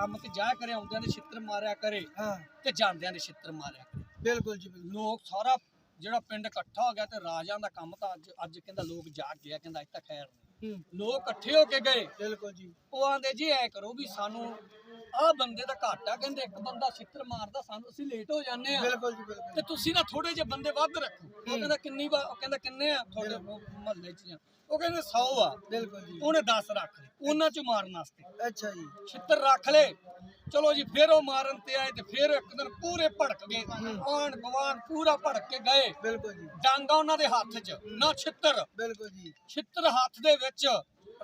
ਕੰਮ ਤੇ ਜਾਇਆ ਕਰੇ ਆਉਂਦਿਆਂ ਦੇ ਛਿੱਤਰ ਮਾਰਿਆ ਕਰੇ ਹਾਂ। ਤੇ ਜਾਂਦਿਆਂ ਦੇ ਛਿੱਤਰ ਮਾਰਿਆ ਕਰੇ। ਬਿਲਕੁਲ ਜੀ ਬਿਲਕੁਲ। ਲੋਕ ਸਾਰਾ ਜਿਹੜਾ ਪਿੰਡ ਇਕੱਠਾ ਹੋ ਗਿਆ ਤੇ ਰਾਜਾਂ ਦਾ ਕੰਮ ਤਾਂ ਅੱਜ ਅੱਜ ਕਹਿੰਦਾ ਲੋਕ ਜਾਗ ਗਿਆ ਕਹਿੰਦਾ ਅੱਜ ਤਾਂ ਖੈਰ ਨਹੀਂ। ਲੋਕ ਇਕੱਠੇ ਹੋ ਕੇ ਗਏ। ਬਿਲਕੁਲ ਜੀ। ਉਹ ਆਂਦੇ ਜੀ ਐ ਕਰੋ ਵੀ ਸਾਨੂੰ ਆਹ ਬੰਦੇ ਦਾ ਘਾਟਾ ਕਹਿੰਦੇ ਇੱਕ ਬੰਦਾ ਛਿੱਤਰ ਮਾਰਦਾ ਸਾਨੂੰ ਅਸੀਂ ਲੇਟ ਹੋ ਜਾਂਦੇ ਆ ਬਿਲਕੁਲ ਜੀ ਬਿਲਕੁਲ। ਤੇ ਤੁਸੀਂ ਨਾ ਥੋੜੇ ਜਿਹੇ ਬੰਦੇ ਵੱਧ ਰੱਖੋ। ਉਹ ਕਹਿੰਦਾ ਕਿੰਨੀ ਵਾ ਉਹ ਕਹਿੰਦਾ ਕਿੰਨੇ ਆ ਤੁਹਾਡੇ ਮਹੱਲੇ 'ਚ ਜਾਂ। ਉਹ ਕਹਿੰਦੇ 100 ਆ। ਬਿਲਕੁਲ ਜੀ। ਉਹਨੇ 10 ਰੱਖ ਲਏ। ਉਹਨਾਂ 'ਚ ਮਾਰਨ ਵਾਸਤੇ। ਅੱਛਾ ਜੀ। ਛਿੱਤਰ ਰੱਖ ਲਏ। ਚਲੋ ਜੀ ਫਿਰ ਉਹ ਮਾਰਨ ਤੇ ਆਏ ਤੇ ਫਿਰ ਇੱਕ ਦਿਨ ਪੂਰੇ ਭੜਕ ਗਏ। ਆਣ ਗਵਾਨ ਪੂਰਾ ਭੜਕ ਕੇ ਗਏ। ਬਿਲਕੁਲ ਜੀ। ਡਾਂਗਾ ਉਹਨਾਂ ਦੇ ਹੱਥ 'ਚ ਨਾ ਛਿੱਤਰ। ਬਿਲਕੁਲ ਜੀ। ਛਿੱਤਰ ਹੱਥ ਦੇ ਵਿੱਚ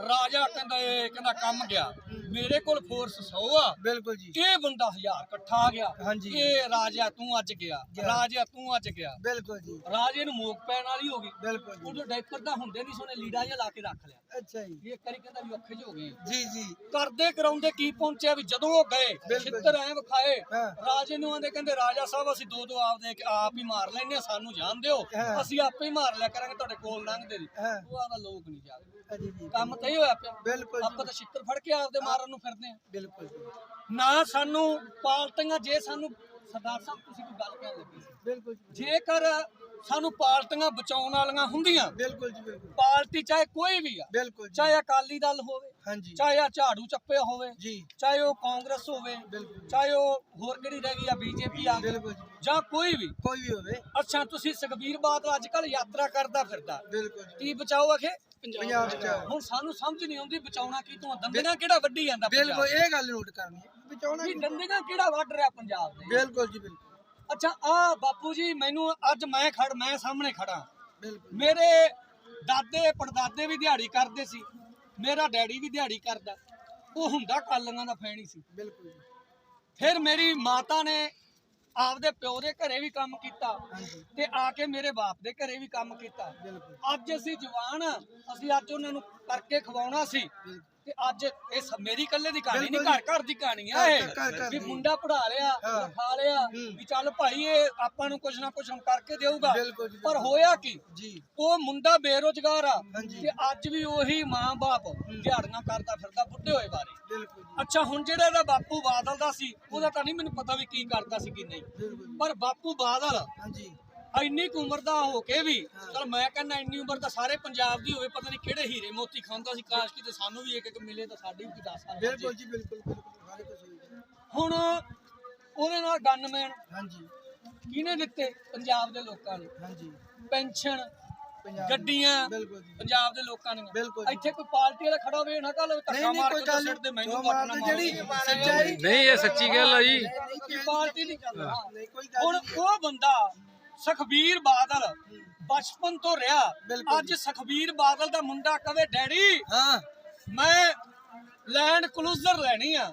ਰਾਜਾ ਕਹਿੰਦਾ ਇਹ ਕਹਿੰਦਾ ਕੰਮ ਗਿਆ। ਮੇਰੇ ਕੋਲ ਫੋਰਸ 100 ਆ। ਬਿਲਕੁਲ ਜੀ। ਇਹ ਬੰਦਾ ਹਜ਼ਾਰ ਇਕੱਠਾ ਆ ਗਿਆ। ਹਾਂਜੀ। ਇਹ ਰਾਜਾ ਤੂੰ ਅੱਜ ਗਿਆ। ਰਾਜਾ ਤੂੰ ਅੱਜ ਗਿਆ। ਬਿਲਕੁਲ ਜੀ। ਰਾਜੇ ਨੂੰ ਮੋਕ ਪੈਣ ਵਾਲੀ ਹੋ ਗਈ। ਬਿਲਕੁਲ ਜੀ। ਉਹ ਡਾਈਪਰ ਦਾ ਹੁੰਦੇ ਨਹੀਂ ਸੋਨੇ ਲੀੜਾ ਜਿਹਾ ਲਾ ਕੇ ਰੱਖ ਲਿਆ। ਅੱਛਾ ਜੀ। ਇੱਕ ਵਾਰੀ ਕਹਿੰਦਾ ਵੀ ਔਖੇ ਹੋ ਗਏ। ਜੀ ਜੀ। ਕਰਦੇ ਕਰਾਉਂਦੇ ਕੀ ਪਹੁੰਚਿਆ ਵੀ ਜਦੋਂ ਉਹ ਗਏ। ਛਿੱਤਰ ਐ ਵਿਖਾਏ। ਰਾਜੇ ਨੂੰ ਆਂਦੇ ਕਹਿੰਦੇ ਰਾਜਾ ਸਾਹਿਬ ਅਸੀਂ ਦੋ ਦੋ ਆਪ ਦੇ ਕੇ ਆਪ ਹੀ ਮਾਰ ਲੈਨੇ ਆ, ਸਾਨੂੰ ਜਾਣ ਦਿਓ। ਅਸੀਂ ਆਪੇ ਹੀ ਮਾਰ ਲਿਆ ਕਰਾਂਗੇ ਤੁਹਾਡੇ ਕੋਲ ਲੰਘਦੇ ਨਹੀਂ ਉਹ ਆਦਾ ਲੋਕ ਨਹੀਂ ਜਾਗਦੇ। ਅਜੀ ਕੰਮ ਤਾਂ ਹੀ ਹੋਇਆ ਪਿਆ। ਬਿਲਕੁਲ ਆਪਾਂ ਤਾਂ ਛਿੱਤਰ ਫੜ ਕੇ ਆਪਦੇ ਮਾਰਨ ਨੂੰ ਫਿਰਦੇ ਆ। ਬਿਲਕੁਲ ਜੀ। ਨਾ ਸਾਨੂੰ ਪਾਲਟੀਆਂ ਜੇ ਸਾਨੂੰ ਸਰਦਾਰ ਸਾਹਿਬ ਤੁਸੀਂ ਕੋਈ ਗੱਲ ਕਹਿਣ ਲੱਗੇ ਸੀ? ਬਿਲਕੁਲ ਜੀ ਜੇਕਰ ਸਾਨੂੰ ਪਾਲਟੀਆਂ ਬਚਾਉਣ ਵਾਲੀਆਂ ਹੁੰਦੀਆਂ ਬਿਲਕੁਲ ਜੀ ਬਿਲਕੁਲ। ਪਾਰਟੀ ਚਾਹੇ ਕੋਈ ਵੀ ਆ ਬਿਲਕੁਲ ਚਾਹੇ ਅਕਾਲੀ ਦਲ ਹੋਵੇ ਹਾਂਜੀ। ਚਾਹੇ ਆ ਝਾੜੂ ਚੱਪੇ ਹੋਵੇ ਜੀ। ਚਾਹੇ ਉਹ ਕਾਂਗਰਸ ਹੋਵੇ ਬਿਲਕੁਲ ਚਾਹੇ ਉਹ ਹੋਰ ਕਿਹੜੀ ਰਹਿ ਗਈ ਆ ਬੀਜੇਪੀ ਆ ਬਿਲਕੁਲ ਜੀ। ਜਾਂ ਕੋਈ ਵੀ। ਕੋਈ ਵੀ ਹੋਵੇ। ਅੱਛਾ ਤੁਸੀਂ ਸੁਖਬੀਰ ਬਾਦਲ ਅੱਜ ਕੱਲ ਯਾਤਰਾ ਕਰਦਾ ਫਿਰਦਾ। ਬਿਲਕੁਲ ਜੀ। ਕੀ ਬਚਾਓ ਆਖੇ ਪੰਜਾਬ। ਹੁਣ ਸਾਨੂੰ ਸਮਝ ਨਹੀਂ ਆਉਂਦੀ ਬਚਾਉਣਾ ਕੀ ਤੋਂ ਦੰਦਗਾ ਕਿਹੜਾ ਵੱਢੀ ਜਾਂਦਾ ਬਿਲਕੁਲ ਇਹ ਗੱਲ ਨੋਟ ਕਰਨੀ ਬਚਾਉਣਾ ਵੀ ਕੀ? ਦੰਦਗਾ ਕਿਹੜਾ ਵੱਢ ਰਿਹਾ ਪੰਜਾਬ ਦੇ? ਬਿਲਕੁਲ ਜੀ ਬਿਲਕੁਲ। ਅੱਛਾ ਆ ਬਾਪੂ ਜੀ ਮੈਨੂੰ ਅੱਜ ਮੈਂ ਖੜ ਮੈਂ ਸਾਹਮਣੇ ਖੜਾ। ਬਿਲਕੁਲ। ਮੇਰੇ ਦਾਦੇ ਪੜਦਾਦੇ ਵੀ ਦਿਹਾੜੀ ਕਰਦੇ ਸੀ। ਮੇਰਾ ਡੈਡੀ ਵੀ ਦਿਹਾੜੀ ਕਰਦਾ। ਉਹ ਹੁੰਦਾ ਕਾਲੀਆਂ ਦਾ ਫੈਣੀ ਸੀ। ਬਿਲਕੁਲ ਫਿਰ ਮੇਰੀ ਮਾਤਾ ਨੇ ਆਪਦੇ ਪਿਓ ਦੇ ਘਰੇ ਵੀ ਕੰਮ ਕੀਤਾ ਤੇ ਆ ਕੇ ਮੇਰੇ ਬਾਪ ਦੇ ਘਰੇ ਵੀ ਕੰਮ ਕੀਤਾ। ਬਿਲਕੁਲ। ਅੱਜ ਅਸੀਂ ਜਵਾਨ ਅਸੀਂ ਅੱਜ ਉਹਨਾਂ ਨੂੰ ਕਰਕੇ ਖਵਾਉਣਾ ਸੀ। ਤੇ ਅੱਜ ਇਹ ਸ- ਮੇਰੀ ਇਕੱਲੇ ਦੀ ਕਹਾਣੀ ਨਹੀਂ ਘਰ ਘਰ ਦੀ ਕਹਾਣੀ ਆ ਘਰ- ਇਹ। ਘਰ- ਘਰ ਵੀ ਦੀ। ਮੁੰਡਾ ਪੜਾ ਲਿਆ ਹਾਂ। ਲਿਖਾ ਲਿਆ ਹੂੰ। ਵੀ ਚੱਲ ਭਾਈ ਇਹ ਆਪਾਂ ਨੂੰ ਕੁਝ ਨਾ ਕੁਝ ਹੁਣ ਕਰਕੇ ਦੇਊਗਾ। ਬਿਲਕੁਲ ਜੀ, ਪਰ ਬਿਲਕੁਲ। ਹੋਇਆ ਕੀ? ਜੀ। ਉਹ ਮੁੰਡਾ ਬੇਰੋਜ਼ਗਾਰ ਆ ਹਾਂਜੀ। ਤੇ ਅੱਜ ਵੀ ਉਹੀ ਮਾਂ-ਬਾਪ ਦਿਹਾੜੀਆਂ ਕਰਦਾ ਫਿਰਦਾ ਬੁੱਢੇ ਹੋਏ ਬਾਰੇ। ਬਿਲਕੁਲ ਜੀ। ਅੱਛਾ ਹੁਣ ਜਿਹੜਾ ਇਹਦਾ ਬਾਪੂ ਬਾਦਲ ਦਾ ਸੀ ਉਹਦਾ ਤਾਂ ਨਹੀਂ ਮੈਨੂੰ ਪਤਾ ਵੀ ਕੀ ਕਰਦਾ ਸੀ ਕੀ ਨਹੀਂ। ਬਿਲਕੁਲ ਪਰ ਬਾਪੂ ਬਾਦਲ ਹਾਂਜੀ। ਇੰਨੀ ਕੁ ਉਮਰ ਦਾ ਹੋ ਕੇ ਵੀ ਚਲ ਮੈਂ ਕਹਿੰਦਾ ਇੰਨੀ ਉਮਰ ਤਾਂ ਸਾਰੇ ਪੰਜਾਬ ਦੀ ਹੋਵੇ ਪਤਾ ਨਹੀਂ ਕਿਹੜੇ ਹੀਰੇ ਮੋਤੀ ਖਾਂਦਾ ਸੀ ਕਾਸ਼ ਕਿਤੇ ਸਾਨੂੰ ਵੀ ਇੱਕ ਇੱਕ ਮਿਲੇ ਤਾਂ ਸਾਡੀ ਵੀ 10 ਸਾਲ ਬਿਲਕੁਲ ਜੀ ਬਿਲਕੁਲ ਬਿਲਕੁਲ। ਹੁਣ ਉਹਦੇ ਨਾਲ ਗਨਮੈਨ ਹਾਂਜੀ। ਕਿਹਨੇ ਦਿੱਤੇ ਪੰਜਾਬ ਦੇ ਲੋਕਾਂ ਨੇ? ਹਾਂਜੀ। ਪੈਨਸ਼ਨ ਗੱਡੀਆਂ ਪੰਜਾਬ ਦੇ ਲੋਕਾਂ ਨੇ ਬਿਲਕੁਲ ਜੀ। ਇੱਥੇ ਕੋਈ ਪਾਰਟੀ ਵਾਲਾ ਖੜਾ ਹੋਵੇ ਨਾ ਕੱਲ ਧੱਕਾ ਮਾਰ ਕੋਈ ਕੇ ਗੱਲ ਸਿਰ ਤੇ ਮੈਨੂੰ ਜੋ ਵੋਟ ਨਾ ਮਾਰਦੇ ਜਿਹੜੀ। ਸੱਚਾਈ ਨਹੀਂ ਇਹ ਸੱਚੀ ਗੱਲ ਆ ਜੀ। ਕੋਈ ਪਾਰਟੀ ਨਹੀਂ। ਕਰਦਾ ਨਹੀਂ ਕੋਈ ਗੱਲ ਹੁਣ ਉਹ ਬੰਦਾ ਸੁਖਬੀਰ ਬਾਦਲ ਬਚਪਨ ਤੋਂ ਰਿਹਾ। ਅੱਜ ਸੁਖਬੀਰ ਬਾਦਲ ਦਾ ਮੁੰਡਾ ਕਵੇ ਡੈਡੀ ਹਾਂ। ਮੈਂ ਲੈਂਡ ਕਲੂਜ਼ਰ ਲੈਣੀ ਆ।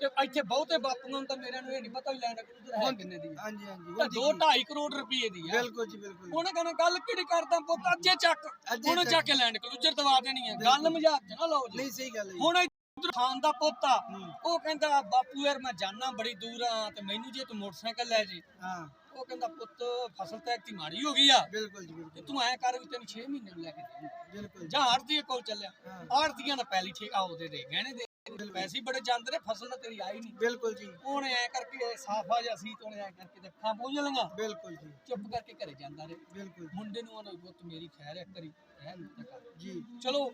ਤੇ ਇੱਥੇ ਬਹੁਤੇ ਬਾਪੂਆਂ ਨੂੰ ਤਾਂ ਮੇਰੇ ਨੂੰ ਇਹ ਨਹੀਂ ਪਤਾ ਵੀ ਲੈਂਡ ਕਲੂਜ਼ਰ ਹੈ ਕਿੰਨੇ ਦੀ ਹਾਂਜੀ ਹਾਂਜੀ ਤਾਂ ਉਹ 2 2.5 ਕਰੋੜ ਰੁਪਏ ਦੀ ਆ। ਬਿਲਕੁਲ ਜੀ ਬਿਲਕੁਲ। ਉਹਨੇ ਕਹਿੰਦਾ ਗੱਲ ਕਿਹੜੀ ਕਰਦਾ ਪੁੱਤ? ਅੱਜੇ ਚੱਕ। ਉਹਨੇ ਚੱਕ। ਕੇ ਲੈਂਡ ਕਲੂਜ਼ਰ ਦਵਾ ਦੇਣੀ ਆ। ਗੱਲ ਮਜ਼ਾਕ ਚ ਨਾ ਲਾਓ ਜੀ। ਨਹੀਂ ਸਹੀ ਗੱਲ ਹੈ। ਹੁਣ ਖਾਨ ਦਾ ਪੋਤਾ। ਉਹ ਕਹਿੰਦਾ ਬਾਪੂ ਯਾਰ ਮੈਂ ਜਾਣਾ ਬੜੀ ਦੂਰ ਆ ਤੇ ਮੈਨੂੰ ਜੇ ਤੂੰ ਮੋਟਰਸਾਈਕਲ ਲੈ ਜੇ। ਹਾਂ। ਉਹ ਕਹਿੰਦਾ ਪੁੱਤ ਫਸਲ ਤਾਂ ਇੱਕ ਮਾੜੀ ਹੋ ਗਈ ਆ। ਬਿਲਕੁਲ ਜੀ ਤੇ ਬਿਲਕੁਲ। ਤੂੰ ਐ ਕਰ ਵੀ ਤੈਨੂੰ 6 ਮਹੀਨੇ ਨੂੰ ਲੈ ਕੇ ਦੇਵਾਂਗਾ। ਬਿਲਕੁਲ ਜਾਂ। ਆੜਤੀ ਕੋਲ ਚੱਲਿਆ। ਆੜਤੀਆਂ ਦਾ ਪਹਿਲੀ ਠੇਕਾ ਉਹਦੇ ਦੇ ਗਹਿਣੇ ਦੇ। ਪੈਸੇ ਹੀ ਬੜੇ ਜਾਂਦੇ ਨੇ ਫਸਲ ਤਾਂ ਤੇਰੀ ਆਈ ਨਹੀਂ। ਬਿਲਕੁਲ ਜੀ। ਉਹਨੇ ਐ ਕਰਕੇ ਸਾਫਾ ਜਿਹਾ ਸੀ ਤੇ ਉਹਨੇ ਐ ਕਰਕੇ ਤੇ ਅੱਖਾਂ ਪੂੰਝ ਲਈਆਂ। ਬਿਲਕੁਲ ਜੀ। ਚੁੱਪ ਕਰਕੇ ਘਰੇ ਜਾਂਦਾ ਰਹੇ। ਬਿਲਕੁਲ ਮੁੰਡੇ ਨੂੰ ਉਹਨੇ ਪੁੱਤ ਮੇਰੀ ਖੈਰ ਹੈ ਕਰ। ਜੀ। ਚਲੋ